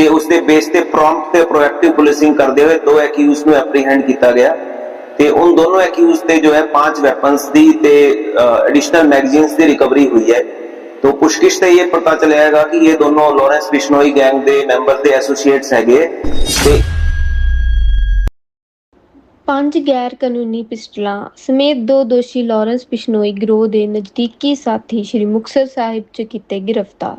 ਤੇ ਉਸ ਦੇ ਬੇਸ ਤੇ ਪ੍ਰੌਮਪਟ ਤੇ ਪ੍ਰੋਐਕਟਿਵ ਪੁਲਿਸਿੰਗ ਕਰਦੇ ਹੋਏ ਦੋ ਐਕਿਊਜ਼ ਨੂੰ ਐਪਰੀਹੈਂਡ ਕੀਤਾ ਗਿਆ ਤੇ ਉਨ ਦੋਨੋਂ ਐਕਿਊਜ਼ ਤੇ ਜੋ ਹੈ ਪੰਜ ਵੈਪਨਸ ਦੀ ਤੇ ਐਡੀਸ਼ਨਲ ਮੈਗਜ਼ੀਨਸ ਦੀ ਰਿਕਵਰੀ हुई है तो पुछगिछ से ये पता चलेगा कि ये दोनों लॉरेंस बिश्नोई गैंग ਦੇ ਮੈਂਬਰ ਦੇ ਐਸੋਸੀਏਟਸ ਹੈਗੇ ਤੇ ਪੰਜ ਗੈਰ ਕਾਨੂੰਨੀ ਪਿਸਟਲਾਂ ਸਮੇਤ ਦੋ ਦੋਸ਼ੀ ਲਾਰੈਂਸ ਬਿਸ਼ਨੋਈ ਗਰੋਹ ਦੇ ਨਜ਼ਦੀਕੀ ਸਾਥੀ ਸ੍ਰੀ ਮੁਕਤਸਰ ਸਾਹਿਬ 'ਚ ਕੀਤੇ ਗ੍ਰਿਫਤਾਰ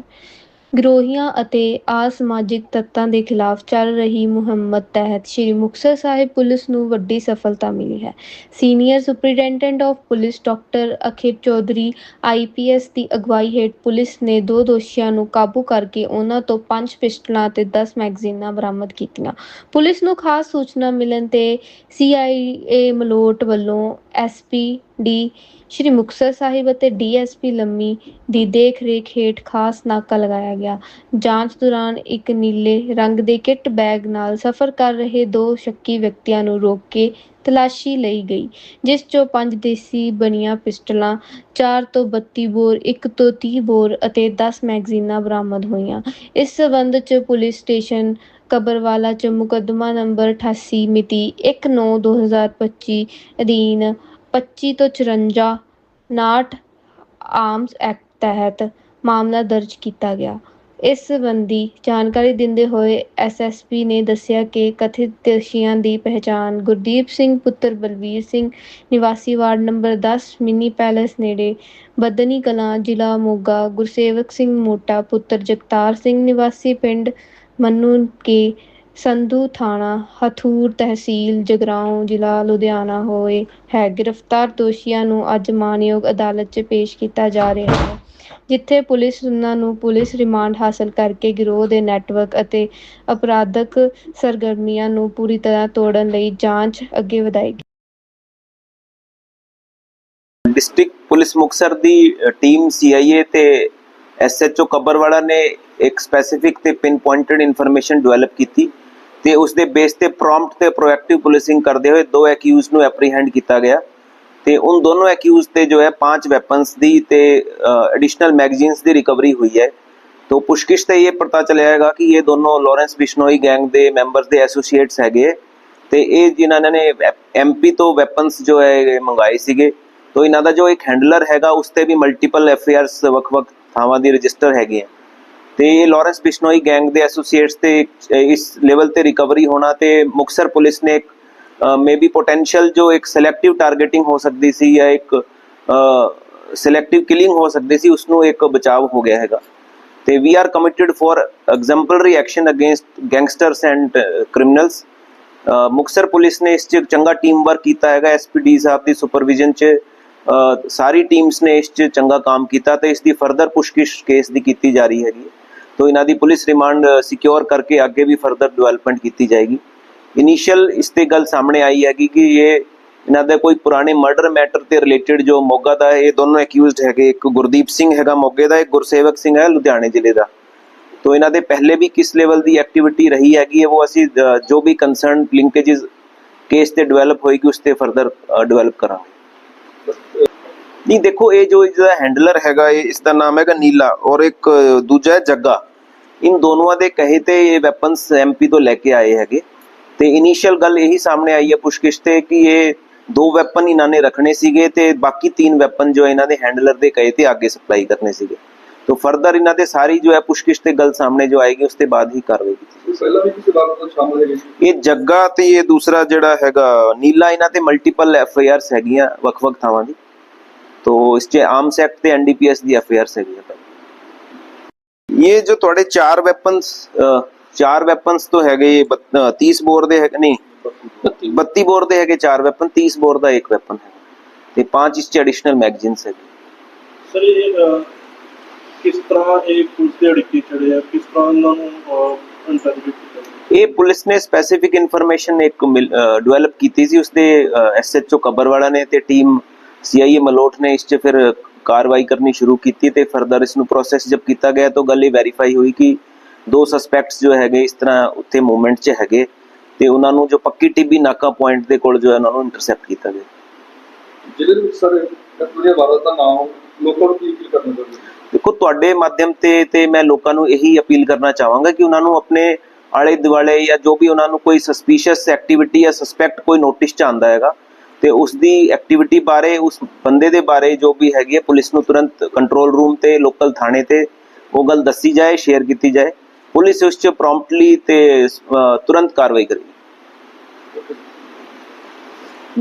ਗਰੋਹੀਆਂ ਅਤੇ ਅਸਮਾਜਿਕ ਤੱਤਾਂ ਦੇ ਖਿਲਾਫ ਚੱਲ ਰਹੀ ਮੁਹਿੰਮ ਤਹਿਤ ਸ੍ਰੀ ਮੁਕਤਸਰ ਸਾਹਿਬ ਪੁਲਿਸ ਨੂੰ ਵੱਡੀ ਸਫਲਤਾ ਮਿਲੀ ਹੈ। Senior superintendent of police doctor Akhil Chaudhary IPS ਦੀ ਅਗਵਾਈ ਹੇਠ ਪੁਲਿਸ ਨੇ ਦੋ ਦੋਸ਼ੀਆਂ ਨੂੰ ਕਾਬੂ ਕਰਕੇ ਉਹਨਾਂ ਤੋਂ ਪੰਜ ਪਿਸਟਲਾਂ ਅਤੇ 10 ਮੈਗਜ਼ੀਨਾਂ ਬਰਾਮਦ ਕੀਤੀਆਂ। ਪੁਲਿਸ ਨੂੰ ਖਾਸ ਸੂਚਨਾ ਮਿਲਣ ਤੇ ਸੀਆਈਏ ਮਲੋਟ ਵੱਲੋਂ ਐਸਪੀ ਡੀ, ਸ਼੍ਰੀ ਮੁਕਤਸਰ ਸਾਹਿਬ ਅਤੇ ਡੀਐਸਪੀ ਲੰਮੀ ਦੀ ਦੇਖ-ਰੇਖ ਹੇਠ ਖਾਸ ਨਾਕਾ ਲਗਾਇਆ ਗਿਆ। ਜਾਂਚ ਦੌਰਾਨ ਇੱਕ ਨੀਲੇ ਰੰਗ ਦੇ ਕਿੱਟ ਬੈਗ ਨਾਲ ਸਫ਼ਰ ਕਰ ਰਹੇ ਦੋ ਸ਼ੱਕੀ ਵਿਅਕਤੀਆਂ ਨੂੰ ਰੋਕ ਕੇ ਤਲਾਸ਼ੀ ਲਈ ਗਈ, ਜਿਸ ਚੋਂ ਪੰਜ ਦੇਸੀ ਬਣੀਆਂ ਪਿਸਟਲਾਂ 4 ਤੋਂ 32 ਬੋਰ 1 ਤੋਂ 30 ਬੋਰ ਅਤੇ 10 ਮੈਗਜ਼ੀਨਾਂ ਬਰਾਮਦ ਹੋਈਆਂ। ਇਸ ਸਬੰਧ 'ਚ ਪੁਲਿਸ ਸਟੇਸ਼ਨ ਕਬਰਵਾਲਾ 'ਚ ਮੁਕੱਦਮਾ ਨੰਬਰ 88 ਮਿਤੀ 1/9/2025 ਅਧੀਨ 25 ਤੋਂ 54 ਨਾਟ ਆਰਮਸ ਐਕਟ ਤਹਿਤ ਮਾਮਲਾ ਦਰਜ ਕੀਤਾ ਗਿਆ। ਇਸ ਸੰਬੰਧੀ ਜਾਣਕਾਰੀ ਦਿੰਦੇ ਹੋਏ ਐਸਐਸਪੀ ਨੇ ਦੱਸਿਆ ਕਿ ਕਥਿਤ ਦੋਸ਼ੀਆਂ ਦੀ ਪਹਿਚਾਣ ਗੁਰਦੀਪ ਸਿੰਘ, ਪੁੱਤਰ ਬਲਵੀਰ ਸਿੰਘ, ਨਿਵਾਸੀ ਵਾਰਡ ਨੰਬਰ 10 ਮਿੰਨੀ ਪੈਲੇਸ ਨੇੜੇ ਬਦਨੀ ਕਲਾਂ, ਜ਼ਿਲ੍ਹਾ ਮੋਗਾ, ਗੁਰਸੇਵਕ ਸਿੰਘ ਮੋਟਾ, ਪੁੱਤਰ ਜਗਤਾਰ ਸਿੰਘ, ਨਿਵਾਸੀ ਪਿੰਡ ਮੰਨੂ ਕੇ ਸੰਧੂ ਥਾਣਾ, ਹਥੂਰ ਤਹਿਸੀਲ, ਜਗਰਾਉਂ ਜ਼ਿਲ੍ਹਾ ਲੁਧਿਆਣਾ ਹੋਏ ਹੈ। ਗ੍ਰਿਫਤਾਰ ਦੋਸ਼ੀਆਂ ਨੂੰ ਅੱਜ ਮਾਨਯੋਗ ਅਦਾਲਤ 'ਚ ਪੇਸ਼ ਕੀਤਾ ਜਾ ਰਿਹਾ ਹੈ, ਜਿੱਥੇ ਪੁਲਿਸ ਉਹਨਾਂ ਨੂੰ ਪੁਲਿਸ ਰਿਮਾਂਡ ਹਾਸਲ ਕਰਕੇ ਗਿਰੋਹ ਦੇ ਨੈਟਵਰਕ ਅਤੇ ਅਪਰਾਧਕ ਸਰਗਰਮੀਆਂ ਨੂੰ ਪੂਰੀ ਤਰ੍ਹਾਂ ਤੋੜਨ ਲਈ ਜਾਂਚ ਅੱਗੇ ਵਧਾਏਗੀ। ਡਿਸਟ੍ਰਿਕਟ ਪੁਲਿਸ ਮੁਕਸਰ ਦੀ ਟੀਮ ਸੀਆਈਏ ਤੇ ਐਸਐਚਓ ਕਬਰਵਾਲਾ ਨੇ ਇੱਕ ਸਪੈਸੀਫਿਕ ਤੇ ਪਿਨ ਪੁਆਇੰਟਡ ਇਨਫੋਰਮੇਸ਼ਨ ਡਿਵੈਲਪ ਕੀਤੀ। ਤੇ ਉਸ ਦੇ ਬੇਸ ਤੇ ਪ੍ਰੌਮਪਟ ਤੇ ਪ੍ਰੋਐਕਟਿਵ ਪੁਲਿਸਿੰਗ ਕਰਦੇ ਹੋਏ ਦੋ ਐਕਿਊਜ਼ ਨੂੰ ਐਪਰੀਹੈਂਡ ਕੀਤਾ ਗਿਆ ਤੇ ਉਨ ਦੋਨੋਂ ਐਕਿਊਜ਼ ਤੇ ਜੋ ਹੈ ਪੰਜ ਵੈਪਨਸ ਦੀ ਤੇ ਐਡੀਸ਼ਨਲ ਮੈਗਜ਼ੀਨਸ ਦੀ ਰਿਕਵਰੀ ਹੋਈ ਹੈ तो पुछगिछ से ये पता चलेगा कि ये दोनों लॉरेंस बिश्नोई गैंग ਦੇ ਮੈਂਬਰਸ ਦੇ ਐਸੋਸੀਏਟਸ ਹੈਗੇ ਤੇ ਇਹ ਜਿਨ੍ਹਾਂ ਨੇ ਐਮਪੀ ਤੋਂ ਵੈਪਨਸ ਜੋ ਹੈ ਇਹ ਮੰਗਾਏ ਸੀਗੇ ਤੋਂ ਇਹਨਾਂ ਦਾ ਜੋ ਇੱਕ ਹੈਂਡਲਰ ਹੈਗਾ ਉਸ ਤੇ ਵੀ ਮਲਟੀਪਲ ਐਫਆਈਆਰਸ ਵੱਖ-ਵੱਖ ਥਾਵਾਂ ਦੀ ਰਜਿਸਟਰ ਹੈਗੇ ਆ ਤੇ ਇਹ ਲਾਰੈਂਸ ਬਿਸ਼ਨੋਈ ਗੈਂਗ ਦੇ ਐਸੋਸੀਏਟਸ ਤੇ ਇਸ ਲੈਵਲ ਤੇ ਰਿਕਵਰੀ ਹੋਣਾ ਤੇ ਮੁਕਸਰ ਪੁਲਿਸ ਨੇ ਇੱਕ ਮੇ ਬੀ ਪੋਟੈਂਸ਼ੀਅਲ ਜੋ ਇੱਕ ਸਿਲੈਕਟਿਵ ਟਾਰਗੇਟਿੰਗ ਹੋ ਸਕਦੀ ਸੀ ਜਾਂ ਇੱਕ ਸਿਲੈਕਟਿਵ ਕਿਲਿੰਗ ਹੋ ਸਕਦੀ ਸੀ ਉਸ ਨੂੰ ਇੱਕ ਬਚਾਅ ਹੋ ਗਿਆ ਹੈਗਾ। ਤੇ we are committed for exemplary action against gangsters and criminals Muktsar police ਨੇ ਇਸ 'ਚ ਚੰਗਾ ਟੀਮ ਵਰਕ ਕੀਤਾ ਹੈਗਾ ਐਸਪੀਡੀ ਸਾਹਿਬ ਦੀ ਸੁਪਰਵਿਜ਼ਨ 'ਚ। ਸਾਰੀ ਟੀਮਸ ਨੇ ਇਸ 'ਚ ਚੰਗਾ ਕੰਮ ਕੀਤਾ ਤੇ ਇਸ ਦੀ ਫਰਦਰ ਪੁਸ਼ਕਿਸ਼ ਕੇਸ ਦੀ ਕੀਤੀ ਜਾ ਰਹੀ ਹੈਗੀ ਤੋ ਇਹਨਾਂ ਦੀ ਪੁਲਿਸ ਰਿਮਾਂਡ ਸਿਕਿਉਰ ਕਰਕੇ ਅੱਗੇ ਵੀ ਫਰਦਰ ਡਿਵੈਲਪਮੈਂਟ ਕੀਤੀ ਜਾਏਗੀ। ਇਨੀਸ਼ੀਅਲ ਇਸ ਤੇ ਗੱਲ ਸਾਹਮਣੇ ਆਈ ਹੈਗੀ ਕਿ ਇਹ ਇਹਨਾਂ ਦਾ ਕੋਈ ਪੁਰਾਣੇ ਮਰਡਰ ਮੈਟਰ ਤੇ ਰਿਲੇਟਡ ਜੋ ਮੋਗਾ ਦਾ ਇਹ ਦੋਨੋਂ ਅਕਿਊਜ਼ਡ ਹੈਗੇ। ਇੱਕ ਗੁਰਦੀਪ ਸਿੰਘ ਹੈਗਾ ਮੋਗੇ ਦਾ, ਇੱਕ ਗੁਰਸੇਵਕ ਸਿੰਘ ਹੈ ਲੁਧਿਆਣੇ ਜ਼ਿਲ੍ਹੇ ਦਾ। ਤੋ ਇਹਨਾਂ ਦੇ ਪਹਿਲੇ ਵੀ ਕਿਸ ਲੈਵਲ ਦੀ ਐਕਟੀਵਿਟੀ ਰਹੀ ਹੈਗੀ ਹੈ, ਉਹ ਅਸੀਂ ਜੋ ਵੀ ਕੰਸਰਨ ਲਿੰਕੇजेस ਕੇਸ ਤੇ ਡਿਵੈਲਪ ਹੋਏਗੀ, ਉਸ ਤੇ ਫਰਦਰ ਡਿਵੈਲਪ ਕਰਾਂਗੇ। ਨਹੀਂ ਦੇਖੋ ਇਹ ਜੋ ਜਿਹਦਾ ਹੈਂਡਲਰ ਹੈਗਾ ਇਹ ਇਸ ਦਾ ਨਾਮ ਹੈਗਾ ਨੀਲਾ ਔਰ ਇੱਕ ਅ, ਦੂਜਾ ਹੈ ਜੱਗਾ ਇਨ ਦੋਨੋਂ ਦੇ ਕਹੇ ਤੇ ਇਹ ਵੈਪਨਸ ਐਮਪੀ ਤੋਂ ਲੈ ਕੇ ਆਏ ਹੈਗੇ ਤੇ ਇਨੀਸ਼ੀਅਲ ਗੱਲ ਇਹੀ ਸਾਹਮਣੇ ਆਈ ਹੈ ਪੁਸ਼ਕਿਸ਼ ਤੇ ਕਿ ਇਹ ਦੋ ਵੈਪਨ ਇਹਨਾਂ ਨੇ ਰੱਖਣੇ ਸੀਗੇ ਤੇ ਬਾਕੀ ਤਿੰਨ ਵੈਪਨ ਜੋ ਇਹਨਾਂ ਦੇ ਹੈਂਡਲਰ ਦੇ ਕਹੇ ਤੇ ਅੱਗੇ ਸਪਲਾਈ ਕਰਨੇ ਸੀਗੇ तो फर्दर ਇਹਨਾਂ ਤੇ ਸਾਰੀ ਜੋ ਹੈ ਪੁਸ਼ਕਿਸ਼ ਤੇ ਗੱਲ ਸਾਹਮਣੇ ਜੋ ਆਏਗੀ ਉਸ ਤੇ ਬਾਅਦ ਹੀ ਕਾਰਵਾਈ ਕੀਤੀ ਇਹ ਪਹਿਲਾਂ ਵੀ ਕਿਸੇ ਬਾਤ ਤੋਂ ਸ਼ਾਮਲ ਹੈਗੇ ਸੀ ਇਹ ਜੱਗਾ ਤੇ ਇਹ ਦੂਸਰਾ ਜਿਹੜਾ ਹੈਗਾ ਨੀਲਾ ਹੈਗੀਆਂ ਵੱਖ-ਵੱਖ ਥਾਵਾਂ ਦੀ ਤੋ ਐਨਡੀਪੀਐਸ ਦੀ ਐਫ ਆਈ ਆਰਸ ਹੈਗੀਆਂ ਇਹ ਜੋ ਤੁਹਾਡੇ ਚਾਰ ਵੈਪਨਸ ਚਾਰ ਵੈਪਨਸ ਤੋਂ ਹੈਗੇ ਇਹ ਬੱਤ- ਅ, 30 ਬੋਰ ਦੇ ਹੈਗੇ ਨਹੀਂ 32 ਬੋਰ ਦੇ ਹੈਗੇ ਚਾਰ ਵੈਪਨ 30 ਬੋਰ ਦਾ ਇੱਕ ਵੈਪਨ ਹੈ ਤੇ ਪੰਜ ਇਸ 'ਚ ਐਡੀਸ਼ਨਲ ਮੈਗਜ਼ੀਨਸ ਹੈਗੇ ਸਰ ਇਹ ਕਿਸ ਤਰ੍ਹਾਂ ਇਹ ਪੁਲਿਸ ਦੇ ਅੜਿੱਕੇ ਚੜੇ ਆ ਕਿਸ ਤਰ੍ਹਾਂ ਇਹਨਾਂ ਨੂੰ ਇੰਟਰਵਿਊ ਇਹ ਪੁਲਿਸ ਨੇ ਸਪੈਸੀਫਿਕ ਇਨਫੋਰਮੇਸ਼ਨ ਇੱਕ ਡਿਵੈਲਪ ਕੀਤੀ ਸੀ ਉਸਦੇ ਐਸਐਚਓ ਕਬਰਵਾਲਾ ਨੇ ਤੇ ਟੀਮ ਸੀਆਈਏ ਮਲੋਟ ਨੇ ਇਸ 'ਚ ਫਿਰ ਕਾਰਵਾਈ ਕਰਨੀ ਸ਼ੁਰੂ ਕੀਤੀ ਤੇ ਫਰਦਰ ਇਸ ਨੂੰ ਪ੍ਰੋਸੈਸ ਜਬ ਕੀਤਾ ਗਿਆ ਤਾਂ ਗੱਲ ਇਹ ਵੈਰੀਫਾਈ ਹੋਈ ਕਿ ਦੋ ਸਸਪੈਕਟਸ ਜੋ ਹੈਗੇ ਇਸ ਤਰ੍ਹਾਂ ਉੱਥੇ ਮੂਵਮੈਂਟ 'ਚ ਹੈਗੇ ਤੇ ਉਹਨਾਂ ਨੂੰ ਜੋ ਪੱਕੀ ਟਿੱਬੀ ਨਾਕਾ ਪੁਆਇੰਟ ਦੇ ਕੋਲ ਜੋ ਹੈ ਉਹਨਾਂ ਨੂੰ ਇੰਟਰਸੈਪਟ ਕੀਤਾ ਗਿਆ ਜਿਹਦੇ ਵਿੱਚ ਸਰ ਕਤਲੀਆ ਵਾਰਦਾਤ ਦਾ ਨਾਮ ਲੋਕਾਂ ਨੂੰ ਕੀ ਅਪੀਲ ਕਰਨਾ ਚਾਹੁੰਦੇ? ਦੇਖੋ ਤੁਹਾਡੇ ਮਾਧਿਅਮ ਤੇ ਤੇ ਮੈਂ ਲੋਕਾਂ ਨੂੰ ਇਹੀ ਅਪੀਲ ਕਰਨਾ ਚਾਹਾਂਗਾ ਕਿ ਉਹਨਾਂ ਨੂੰ ਆਪਣੇ ਆਲੇ ਦੁਆਲੇ ਜਾਂ ਜੋ ਵੀ ਉਹਨਾਂ ਨੂੰ ਕੋਈ ਸਸਪੀਸ਼ੀਅਸ ਐਕਟੀਵਿਟੀ ਜਾਂ ਸਸਪੈਕਟ ਕੋਈ ਨੋਟਿਸ ਚ ਆਉਂਦਾ ਹੈਗਾ ਤੇ ਉਸ ਦੀ ਐਕਟੀਵਿਟੀ ਬਾਰੇ, ਉਸ ਬੰਦੇ ਦੇ ਬਾਰੇ ਜੋ ਵੀ ਹੈਗੀ ਹੈ, ਪੁਲਿਸ ਨੂੰ ਤੁਰੰਤ ਕੰਟਰੋਲ ਰੂਮ ਤੇ ਲੋਕਲ ਥਾਣੇ ਤੇ ਉਹ ਗੱਲ ਦੱਸੀ ਜਾਏ ਸ਼ੇਅਰ ਕੀਤੀ ਜਾਏ। ਪੁਲਿਸ ਉਸ ਚ ਪ੍ਰੋਮਪਟਲੀ ਤੇ ਤੁਰੰਤ ਕਾਰਵਾਈ ਕਰੇਗੀ।